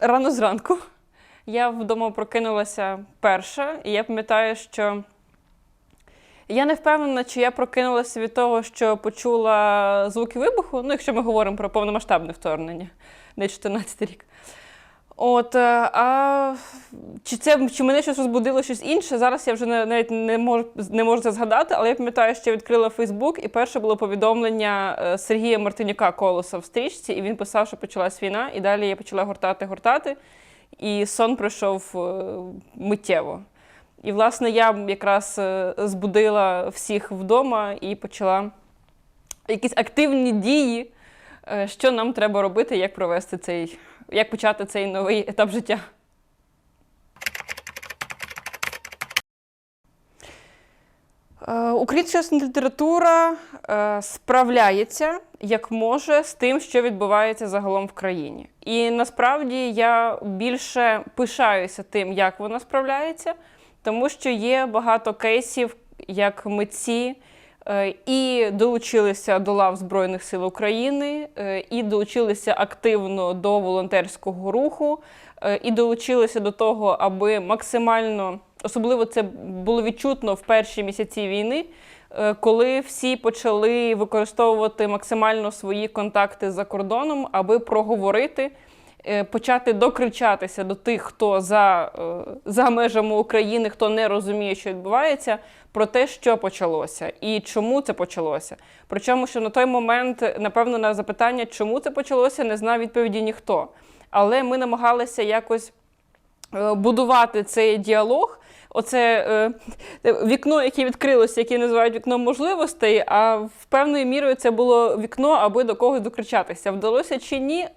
рано зранку. Я вдома прокинулася перша, і я пам'ятаю, що я не впевнена, чи я прокинулася від того, що почула звуки вибуху, ну, якщо ми говоримо про повномасштабне вторгнення, не 14 рік. От, е, а чи це чи мене щось розбудило щось інше? Зараз я вже навіть не можу не можу це згадати, але я пам'ятаю, що я відкрила Фейсбук, і перше було повідомлення е, Сергія Мартинюка Колоса в стрічці, і він писав, що почалась війна, і далі я почала гортати, гортати, і сон пройшов е, миттєво. І, власне, я якраз збудила всіх вдома і почала якісь активні дії, що нам треба робити, як провести цей, як почати цей новий етап життя. Е, Українська література е, справляється як може з тим, що відбувається загалом в країні. І насправді я більше пишаюся тим, як вона справляється, тому що є багато кейсів, як митці і долучилися до лав Збройних сил України, е, і долучилися активно до волонтерського руху, е, і долучилися до того, аби максимально, особливо це було відчутно в перші місяці війни, е, коли всі почали використовувати максимально свої контакти за кордоном, аби проговорити е, почати докричатися до тих, хто за, е, за межами України, хто не розуміє, що відбувається, про те, що почалося і чому це почалося. Причому, що на той момент, напевно, на запитання, чому це почалося, не знав відповіді ніхто. Але ми намагалися якось е, будувати цей діалог. Оце е, вікно, яке відкрилося, яке називають вікном можливостей, а в певною мірою це було вікно, аби до когось докричатися. Вдалося чи ні,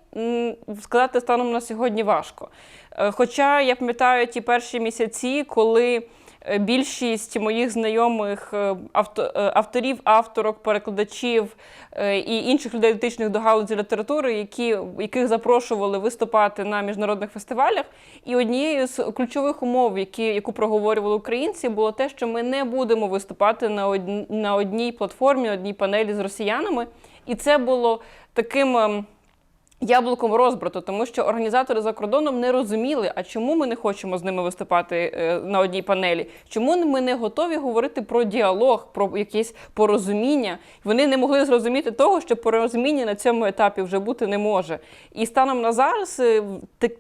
сказати станом на сьогодні важко. Е, Хоча я пам'ятаю ті перші місяці, коли е, більшість моїх знайомих е, авто, авторів, авторок, перекладачів і інших людей, дотичних до галузі літератури, які, яких запрошували виступати на міжнародних фестивалях. І однією з ключових умов, які, яку проговорювали українці, було те, що ми не будемо виступати на, одн, на одній платформі, одній панелі з росіянами. І це було таким. Яблуком розбрату, тому що організатори за кордоном не розуміли, а чому ми не хочемо з ними виступати е, на одній панелі, чому ми не готові говорити про діалог, про якесь порозуміння. Вони не могли зрозуміти того, що порозуміння на цьому етапі вже бути не може. І станом на зараз е,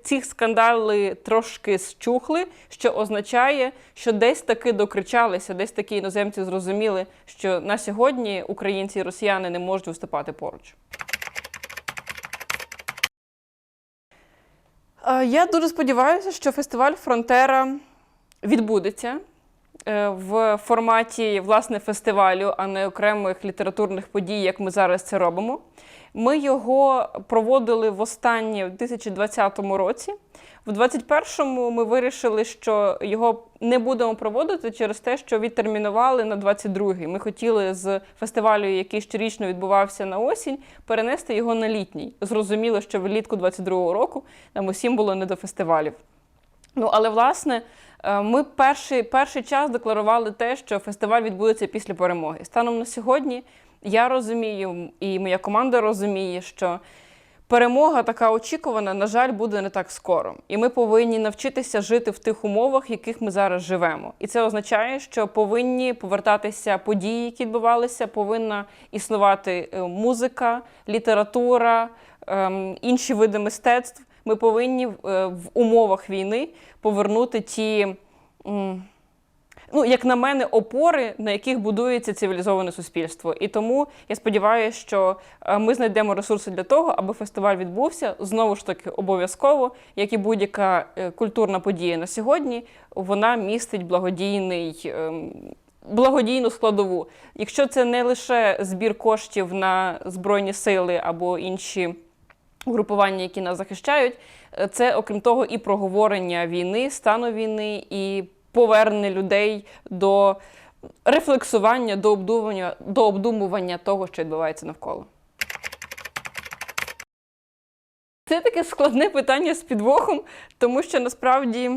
ці скандали трошки щухли, що означає, що десь таки докричалися, десь такі іноземці зрозуміли, що на сьогодні українці і росіяни не можуть виступати поруч. Я дуже сподіваюся, що фестиваль Фронтера відбудеться е, в форматі власне фестивалю, а не окремих літературних подій, як ми зараз це робимо. Ми його проводили востаннє в 2020 році. В 2021-му ми вирішили, що його не будемо проводити через те, що відтермінували на 22-й. Ми хотіли з фестивалю, який щорічно відбувався на осінь, перенести його на літній. Зрозуміло, що влітку 22-го року нам усім було не до фестивалів. Ну, але власне, е, ми перший, перший час декларували те, що фестиваль відбудеться після перемоги. Станом на сьогодні я розумію, і моя команда розуміє, що перемога така очікувана, на жаль, буде не так скоро. І ми повинні навчитися жити в тих умовах, в яких ми зараз живемо. І це означає, що повинні повертатися події, які відбувалися, повинна існувати е, музика, література, ем, інші види мистецтв. Ми повинні е, в умовах війни повернути ті. Ну, як на мене, опори, на яких будується цивілізоване суспільство. І тому я сподіваюся, що е, ми знайдемо ресурси для того, аби фестиваль відбувся. Знову ж таки, обов'язково, як і будь-яка е, культурна подія на сьогодні, вона містить благодійний. ем, Благодійну складову. Якщо це не лише збір коштів на збройні сили або інші угрупування, які нас захищають, е, це окрім того і проговорення війни, стану війни, і повернення людей до рефлексування, до обдумування, до обдумування того, що відбувається навколо. Це таке складне питання з підвохом, тому що насправді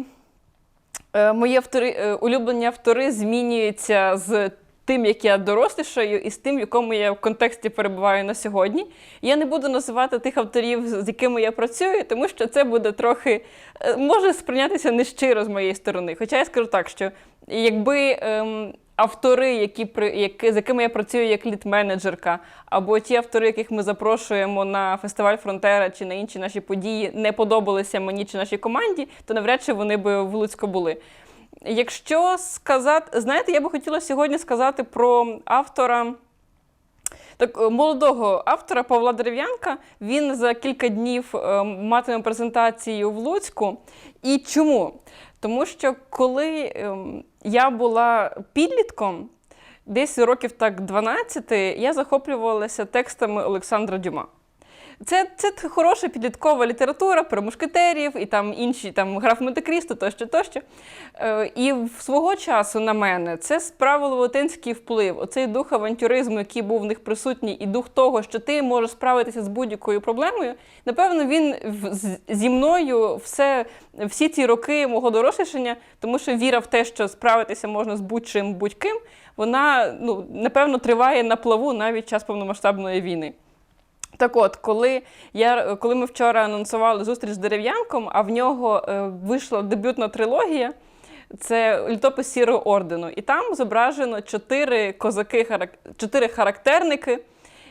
е, мої автори, е, улюблені автори змінюються з тим, як я дорослішаю, і з тим, в якому я в контексті перебуваю на сьогодні. Я не буду називати тих авторів, з якими я працюю, тому що це буде трохи е, може сприйнятися нещиро з моєї сторони. Хоча я скажу так, що якби. Ем, Автори, які які, з якими я працюю як лід-менеджерка, або ті автори, яких ми запрошуємо на фестиваль Фронтера чи на інші наші події, не подобалися мені чи нашій команді, то навряд чи вони би в Луцьку були. Якщо сказати, знаєте, я би хотіла сьогодні сказати про автора. Так, е, молодого автора Павла Дерев'янка він за кілька днів е, матиме презентацію в Луцьку. І чому? Тому що коли ем, я була підлітком, десь років так 12, я захоплювалася текстами Олександра Дюма. Це, це хороша підліткова література про мушкетерів і там інші там граф Монте-Крісто, тощо, тощо. Е, і в свого часу на мене це справило велетенський вплив. Оцей дух авантюризму, який був в них присутній, і дух того, що ти можеш справитися з будь-якою проблемою. Напевно, він зі мною все, всі ці роки мого дорослішання, тому що віра в те, що справитися можна з будь-чим, будь-ким, вона ну, напевно триває на плаву навіть час повномасштабної війни. Так от, коли, я, коли ми вчора анонсували зустріч з дерев'янком, а в нього е, вийшла дебютна трилогія, це літопис Сірого ордену. І там зображено чотири козаки, чотири характерники.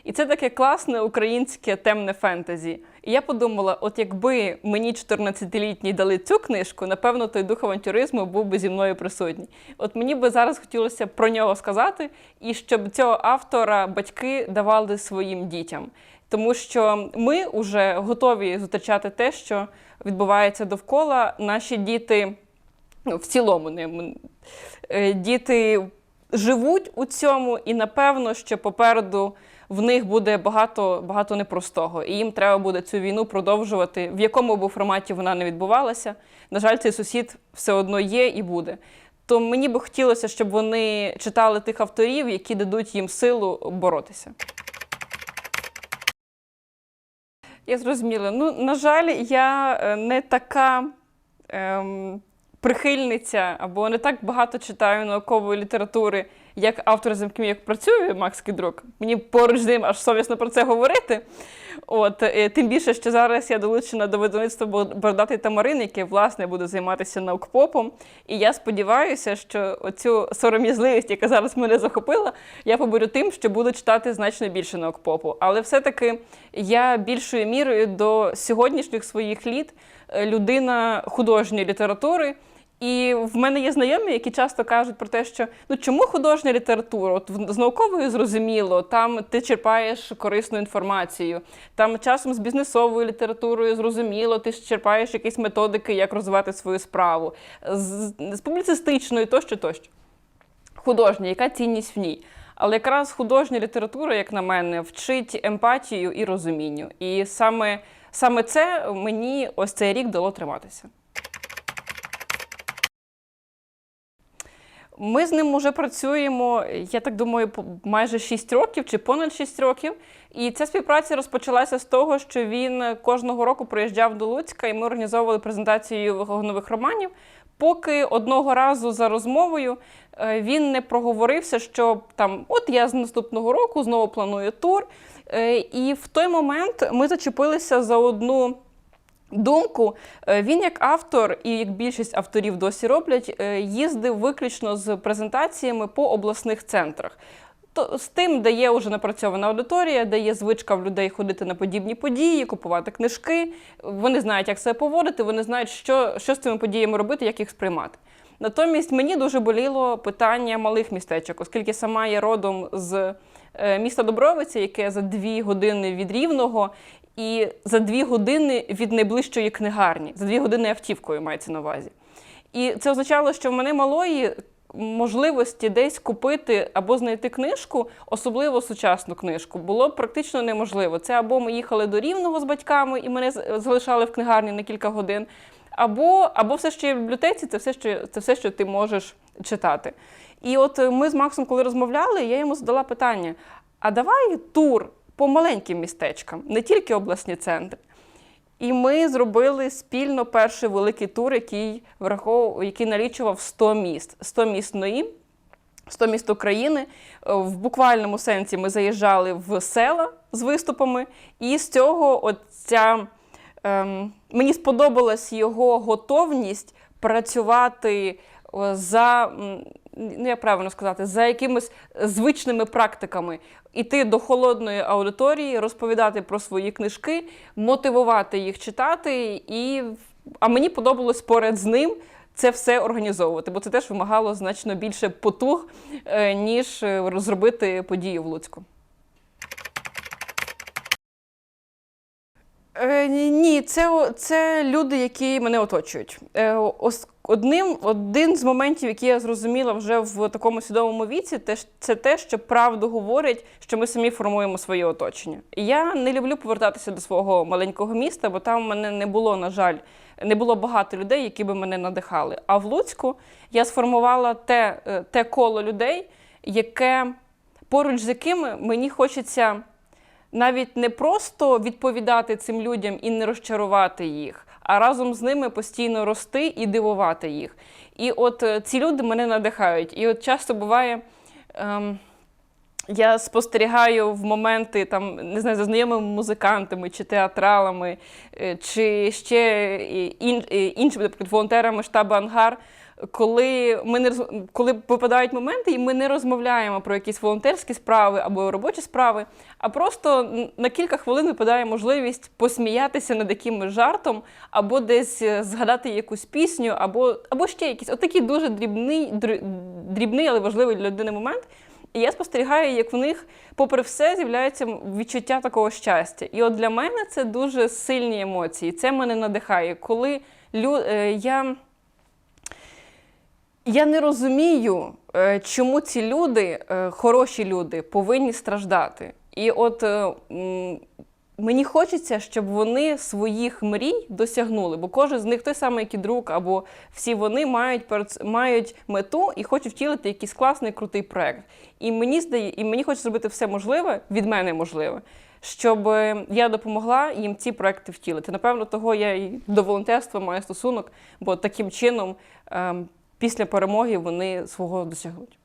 І це таке класне українське темне фентезі. І я подумала: от якби мені 14-літній дали цю книжку, напевно, той дух авантюризму був би зі мною присутній. От мені би зараз хотілося про нього сказати, і щоб цього автора батьки давали своїм дітям. Тому що ми вже готові зустрічати те, що відбувається довкола. Наші діти, ну, в цілому, не е, діти живуть у цьому, і напевно, що попереду в них буде багато, багато непростого. І їм треба буде цю війну продовжувати, в якому б форматі вона не відбувалася. На жаль, цей сусід все одно є і буде. То мені би хотілося, щоб вони читали тих авторів, які дадуть їм силу боротися. Я зрозуміла. Ну, на жаль, я е, не така ем, прихильниця або не так багато читаю наукової літератури, як автор, з яким я працюю, Макс Кідрук. Мені поруч з ним аж совісно про це говорити. От, е, тим більше, що зараз я долучена до видавництва «Бо- Бородатий Тамарин, яке, власне, буде займатися наукпопом. І я сподіваюся, що оцю сором'язливість, яка зараз мене захопила, я поборю тим, що буду читати значно більше наукпопу. Але все-таки я більшою мірою до сьогоднішніх своїх літ е, людина художньої літератури. І в мене є знайомі, які часто кажуть про те, що ну чому художня література? От з науковою зрозуміло, там ти черпаєш корисну інформацію. Там часом з бізнесовою літературою зрозуміло, ти черпаєш якісь методики, як розвивати свою справу, з, з публіцистичною тощо, тощо. Художня, яка цінність в ній? Але якраз художня література, як на мене, вчить емпатію і розумінню. І саме, саме це мені ось цей рік дало триматися. Ми з ним вже працюємо, я так думаю, майже 6 років чи понад 6 років. І ця співпраця розпочалася з того, що він кожного року приїжджав до Луцька, і ми організовували презентацію його нових романів. Поки одного разу за розмовою е, він не проговорився, що там, от я з наступного року знову планую тур. Е, І в той момент ми зачепилися за одну думку. Е, Він як автор, і як більшість авторів досі роблять, е, їздив виключно з презентаціями по обласних центрах. То з тим, де є вже напрацьована аудиторія, де є звичка в людей ходити на подібні події, купувати книжки. Вони знають, як себе поводити, вони знають, що, що з цими подіями робити, як їх сприймати. Натомість мені дуже боліло питання малих містечок, оскільки сама я родом з е, міста Добровиця, яке за дві години від Рівного, і за дві години від найближчої книгарні, за дві години автівкою мається на увазі. І це означало, що в мене малої можливості десь купити або знайти книжку, особливо сучасну книжку, було практично неможливо. Це або ми їхали до Рівного з батьками і мене залишали в книгарні на кілька годин, або, або все, що є в бібліотеці, це все, що, це все, що ти можеш читати. І от ми з Максом, коли розмовляли, я йому задала питання: а давай тур по маленьким містечкам, не тільки обласні центри. І ми зробили спільно перший великий тур, який враховував, який налічував 100 міст. 100 міст НОІ. 100 міст України. В буквальному сенсі ми заїжджали в села з виступами, і з цього от ця, ем, мені сподобалась його готовність працювати е, за, ну як правильно сказати, за якимись звичними практиками. Іти до холодної аудиторії, розповідати про свої книжки, мотивувати їх читати. І... А мені подобалось поряд з ним це все організовувати, бо це теж вимагало значно більше потуг, е, ніж зробити розробити подію в Луцьку. Е, ні- це, це люди, які мене оточують. Е, одним, один з моментів, який я зрозуміла вже в такому свідомому віці, це те, що правду говорять, що ми самі формуємо своє оточення. Я не люблю повертатися до свого маленького міста, бо там в мене не було, на жаль, не було багато людей, які би мене надихали. А в Луцьку я сформувала те, е, те коло людей, яке поруч з якими мені хочеться навіть не просто відповідати цим людям і не розчарувати їх, а разом з ними постійно рости і дивувати їх. І от е, ці люди мене надихають. І от часто буває. Ем, я спостерігаю в моменти там, не знаю, за знайомими музикантами чи театралами, е, чи ще і іншими, наприклад, волонтерами штабу Ангар, коли ми не коли випадають моменти, і ми не розмовляємо про якісь волонтерські справи або робочі справи, а просто на кілька хвилин випадає можливість посміятися над якимось жартом, або десь е, згадати якусь пісню, або, або ще якийсь отакий дуже дрібний, др- дрібний, але важливий для людини момент. І я спостерігаю, як в них, попри все, з'являється відчуття такого щастя. І от для мене це дуже сильні емоції. Це мене надихає. Коли лю... е, я... я не розумію, е, чому ці люди, е, хороші люди, повинні страждати. І от е, мені хочеться, щоб вони своїх мрій досягнули, бо кожен з них той самий, як і друг, або всі вони мають мають мету і хочуть втілити якийсь класний крутий проект. І мені здає, і мені хочеться зробити все можливе від мене можливе, щоб я допомогла їм ці проекти втілити. Напевно, того я і до волонтерства маю стосунок, бо таким чином ем, після перемоги вони свого досягнуть.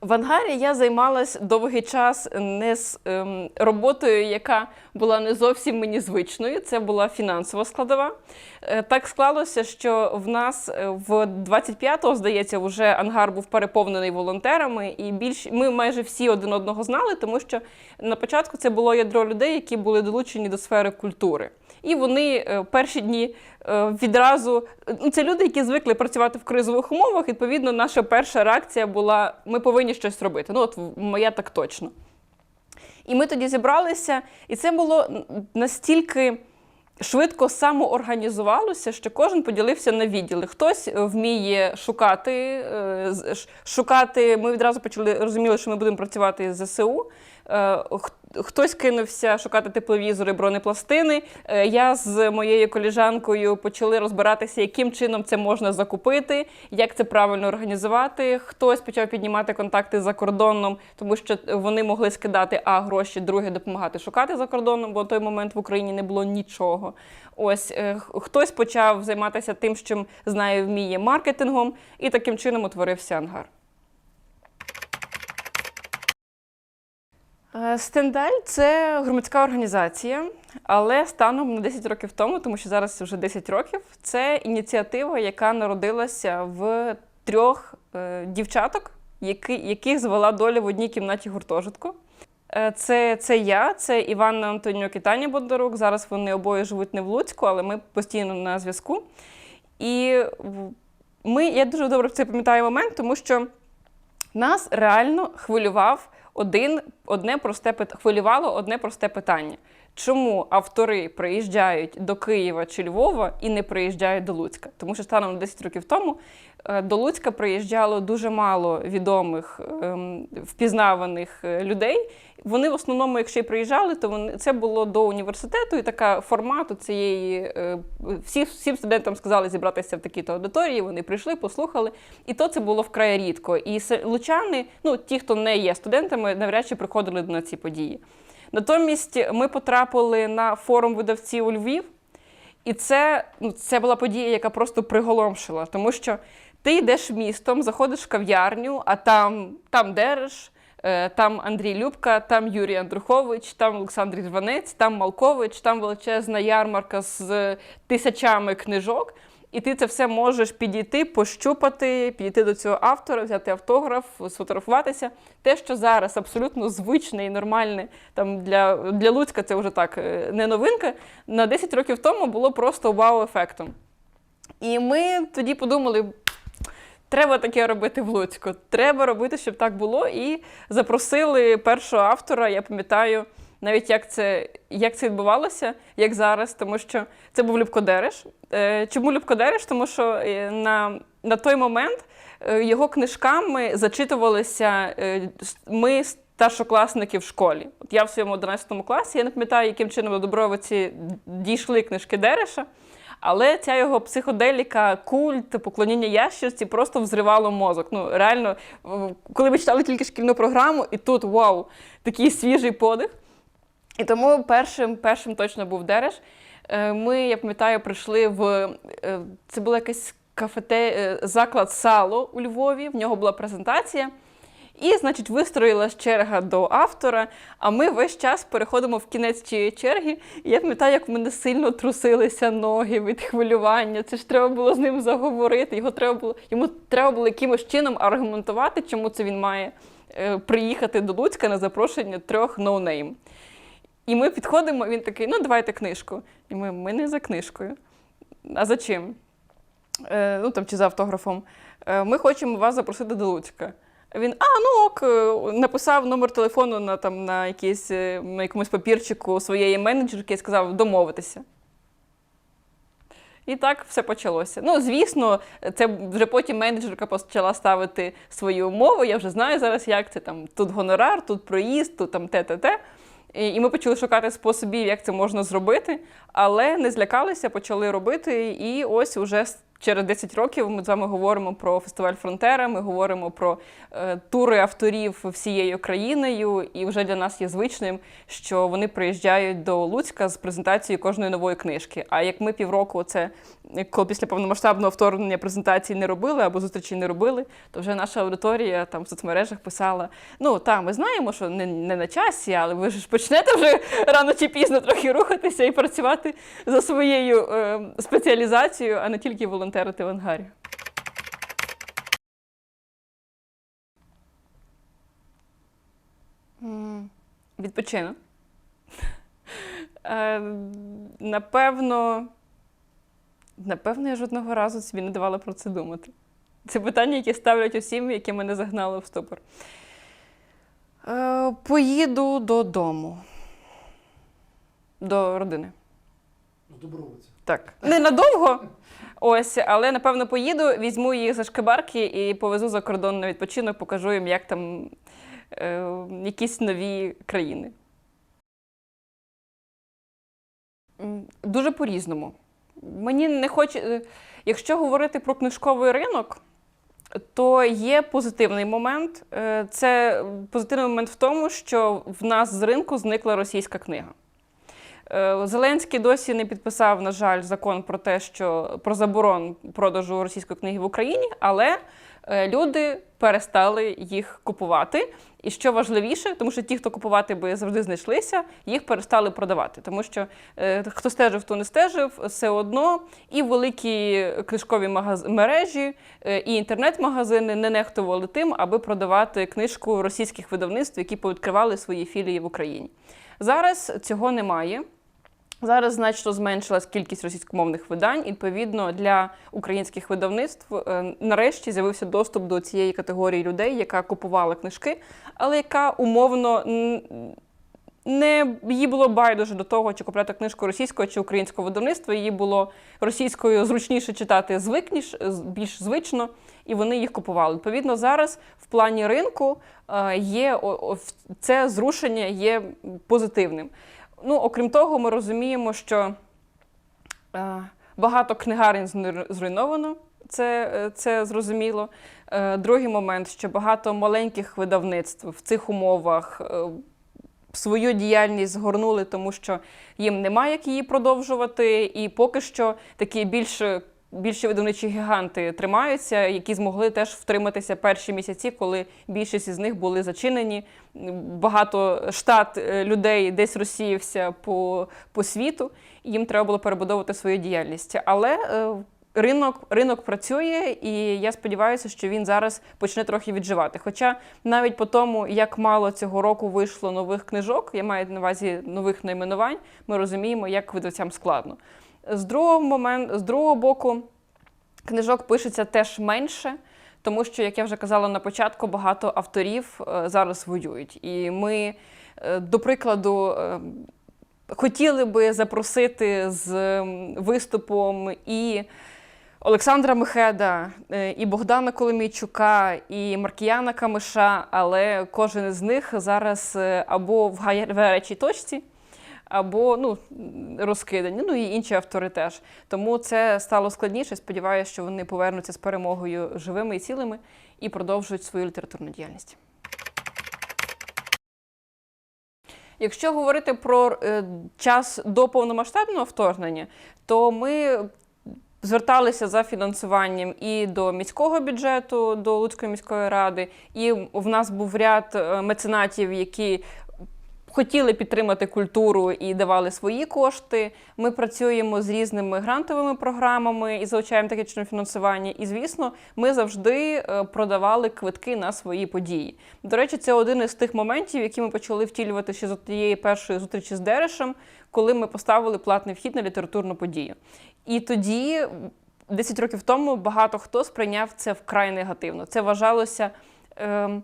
В ангарі я займалась довгий час не з ем, роботою, яка була не зовсім мені звичною. Це була фінансова складова. Е, так склалося, що в нас е, в 25-го, здається, вже ангар був переповнений волонтерами, і більш ми майже всі один одного знали, тому що на початку це було ядро людей, які були долучені до сфери культури. І вони е, перші дні е, відразу ну, це люди, які звикли працювати в кризових умовах. Відповідно, наша перша реакція була: ми повинні щось робити. Ну, от моя так точно. І ми тоді зібралися, і це було настільки швидко самоорганізувалося, що кожен поділився на відділи. Хтось е, вміє шукати, шукати. Ми відразу почали розуміли, що ми будемо працювати з ЗСУ. Хтось кинувся шукати тепловізори, бронепластини. Е, Я з моєю коліжанкою почали розбиратися, яким чином це можна закупити, як це правильно організувати. Хтось почав піднімати контакти за кордоном, тому що вони могли скидати а гроші, друге допомагати шукати за кордоном, бо в той момент в Україні не було нічого. Ось е, хтось почав займатися тим, чим знає, вміє маркетингом, і таким чином утворився ангар. Стендаль це громадська організація, але станом на 10 років тому, тому що зараз вже 10 років, це ініціатива, яка народилася в трьох е, дівчаток, які, яких звела доля в одній кімнаті гуртожитку. Е, Це, це я, це Іванна Антонюк і Таня Бондарук. Зараз вони обоє живуть не в Луцьку, але ми постійно на зв'язку. І ми, я дуже добре це пам'ятаю момент, тому що нас реально хвилював один, одне просте пит- хвилювало одне просте питання. Чому автори приїжджають до Києва чи Львова і не приїжджають до Луцька? Тому що станом на 10 років тому до Луцька приїжджало дуже мало відомих ем, впізнаваних е, людей. Вони в основному, якщо й приїжджали, то вони це було до університету, і така формату цієї е, всі, всім студентам сказали зібратися в такій-то аудиторії. Вони прийшли, послухали, і то це було вкрай рідко. І лучани, ну ті, хто не є студентами, навряд чи приходили на ці події. Натомість ми потрапили на форум видавців у Львів. І це, ну, це була подія, яка просто приголомшила, тому що ти йдеш містом, заходиш в кав'ярню, а там, там Дереш, е, там Андрій Любка, там Юрій Андрухович, там Олександр Ірванець, там Малкович, там величезна ярмарка з тисячами книжок. І ти це все можеш підійти, пощупати, підійти до цього автора, взяти автограф, сфотографуватися. Те, що зараз абсолютно звичне і нормальне там для, для Луцька, це вже так е, не новинка. На 10 років тому було просто вау-ефектом. І ми тоді подумали. Треба таке робити в Луцьку. Треба робити, щоб так було. І запросили першого автора. Я пам'ятаю навіть, як це, як це відбувалося, як зараз, тому що це був Любко Дереш. Е, Чому Любко Дереш? Тому що е, на, на той момент е, його книжками зачитувалися ми, старшокласники в школі. От я в своєму 11 класі, я не пам'ятаю, яким чином до Добровиці дійшли книжки Дереша. Але ця його психоделіка, культ, поклоніння ящерці просто взривало мозок. Ну реально, коли ми читали тільки шкільну програму, і тут вау, такий свіжий подих. І тому першим, першим точно був Дереш. Е, Ми, я пам'ятаю, прийшли в е, це була якась кафете, е, заклад сало у Львові. В нього була презентація. І, значить, вистроїлась черга до автора. А ми весь час переходимо в кінець цієї черги. І я пам'ятаю, як в мене сильно трусилися ноги від хвилювання. Це ж треба було з ним заговорити. Його треба було, йому треба було якимось чином аргументувати, чому це він має е, приїхати до Луцька на запрошення трьох ноунейм. І ми підходимо, він такий: ну, давайте книжку. І ми, ми не за книжкою. А за чим? Е, ну там чи за автографом. Е, ми хочемо вас запросити до Луцька. Він, а, ну ок, е, написав номер телефону на, там, на, якийсь, е, на якомусь папірчику своєї менеджерки і сказав домовитися. І так все почалося. Ну, звісно, це вже потім менеджерка почала ставити свої умови. Я вже знаю зараз, як це там тут гонорар, тут проїзд, тут там те-те-те. І ми почали шукати способів, як це можна зробити, але не злякалися, почали робити. І ось уже через 10 років ми з вами говоримо про фестиваль Фронтера, ми говоримо про е, тури авторів всією країною. І вже для нас є звичним, що вони приїжджають до Луцька з презентацією кожної нової книжки. А як ми півроку, це коли після повномасштабного вторгнення презентації не робили або зустрічі не робили, то вже наша аудиторія там в соцмережах писала: ну так, ми знаємо, що не, не на часі, але ви ж почнете вже рано чи пізно трохи рухатися і працювати за своєю е, спеціалізацією, а не тільки волонтерити в ангарі. М, Відпочину. Е, Напевно, напевно, я жодного разу собі не давала про це думати. Це питання, яке ставлять усім, яке мене загнало в ступор. Е, Поїду додому. До родини. Ну, Добровиця. Так. Не надовго. Ось, але напевно поїду, візьму їх за шкибарки і повезу за кордон на відпочинок, покажу їм, як там е, якісь нові країни. Дуже по-різному. Мені не хоче. Якщо говорити про книжковий ринок, то є позитивний момент. Е, Це позитивний момент в тому, що в нас з ринку зникла російська книга. Е, Зеленський досі не підписав, на жаль, закон про те, що про заборон продажу російської книги в Україні, але е, люди перестали їх купувати. І що важливіше, тому що ті, хто купувати би завжди знайшлися, їх перестали продавати. Тому що е, хто стежив, хто не стежив, все одно і великі книжкові магаз... мережі, е, і інтернет-магазини не нехтували тим, аби продавати книжку російських видавництв, які повідкривали свої філії в Україні. Зараз цього немає. Зараз значно зменшилась кількість російськомовних видань. Відповідно, для українських видавництв е, нарешті з'явився доступ до цієї категорії людей, яка купувала книжки, але яка умовно не їй було байдуже до того, чи купляти книжку російського чи українського видавництва. Їй було російською зручніше читати звикніш, більш звично, і вони їх купували. Відповідно, зараз в плані ринку е, є це зрушення є позитивним. Ну, окрім того, ми розуміємо, що е, багато книгарень зруйновано. Це, е, це зрозуміло. Е, Другий момент, що багато маленьких видавництв в цих умовах свою діяльність згорнули, тому що їм немає як її продовжувати. І поки що такі більш більші видавничі гіганти тримаються, які змогли теж втриматися перші місяці, коли більшість із них були зачинені. Багато штат е, людей десь розсіявся по, по світу, їм треба було перебудовувати свою діяльність. Але е, ринок, ринок працює, і я сподіваюся, що він зараз почне трохи відживати. Хоча навіть по тому, як мало цього року вийшло нових книжок, я маю на увазі нових найменувань, ми розуміємо, як видавцям складно. З другого момент, з другого боку, книжок пишеться теж менше, тому що, як я вже казала на початку, багато авторів е, зараз воюють. І ми, е, до прикладу, е, хотіли би запросити з виступом і Олександра Мехеда, і Богдана Коломійчука, і Маркіяна Камиша, але кожен із них зараз або в гарячій точці, або ну, розкидані, ну і інші автори теж. Тому це стало складніше. Сподіваюся, що вони повернуться з перемогою живими і цілими і продовжують свою літературну діяльність. Якщо говорити про е, час до повномасштабного вторгнення, то ми зверталися за фінансуванням і до міського бюджету, до Луцької міської ради, і в нас був ряд е, меценатів, які хотіли підтримати культуру і давали свої кошти. Ми працюємо з різними грантовими програмами і залучаємо таке фінансування. І, звісно, ми завжди е, продавали квитки на свої події. До речі, це один із тих моментів, які ми почали втілювати ще з тієї першої зустрічі з Дерешем, коли ми поставили платний вхід на літературну подію. І тоді, 10 років тому, багато хто сприйняв це вкрай негативно. Це вважалося. ем,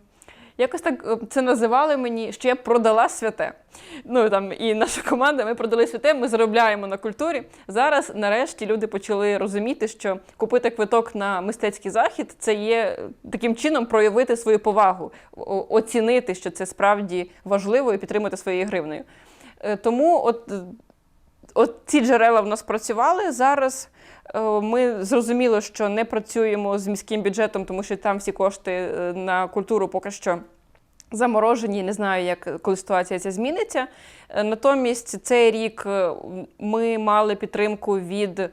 Якось так е, це називали мені, що я продала святе. Ну там і наша команда, ми продали святе, ми заробляємо на культурі. Зараз, нарешті, люди почали розуміти, що купити квиток на мистецький захід це є е, таким чином проявити свою повагу, оцінити, що це справді важливо, і підтримати своєю гривнею. Е, Тому от, от ці джерела в нас працювали. Зараз ми зрозуміло, що не працюємо з міським бюджетом, тому що там всі кошти е, на культуру поки що заморожені. Не знаю, як коли ситуація ця зміниться. Е, Натомість цей рік е, ми мали підтримку від е,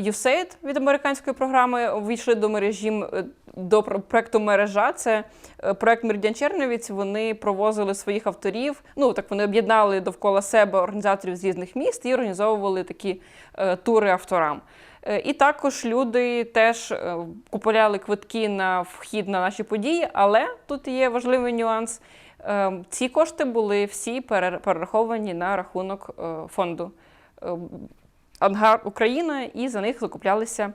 USAID, від американської програми. Війшли до мережі е, до проекту мережа. Це е, проект Меридіан Черновіць. Вони провозили своїх авторів. Ну так вони об'єднали довкола себе організаторів з різних міст і організовували такі е, тури авторам. Е, І також люди теж е, купували квитки на вхід на наші події, але тут є важливий нюанс. Е, Ці кошти були всі перераховані на рахунок фонду Ангар Україна, і за них закуплялися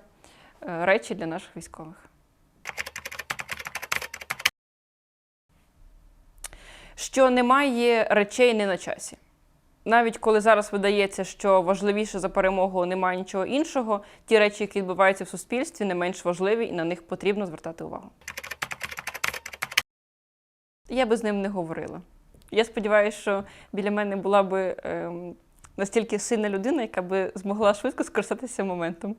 речі для наших військових. Що немає речей не на часі. Навіть коли зараз видається, що важливіше за перемогу немає нічого іншого, ті речі, які відбуваються в суспільстві, не менш важливі, і на них потрібно звертати увагу. Я би з ним не говорила. Я сподіваюся, що біля мене була би ем, настільки сильна людина, яка би змогла швидко скористатися моментом.